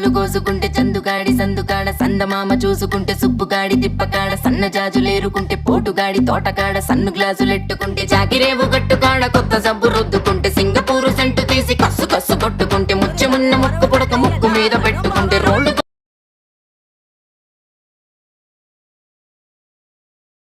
పూలు కోసుకుంటే చందుగాడి సందుకాడ సందమామ చూసుకుంటే సుబ్బుగాడి తిప్పకాడ సన్న జాజులేరుకుంటే పోటుగాడి తోటకాడ సన్ను గ్లాసులెట్టుకుంటే జాకిరేవు గట్టుకాడ కొత్త సబ్బు రుద్దుకుంటే సింగపూరు సెంటు తీసి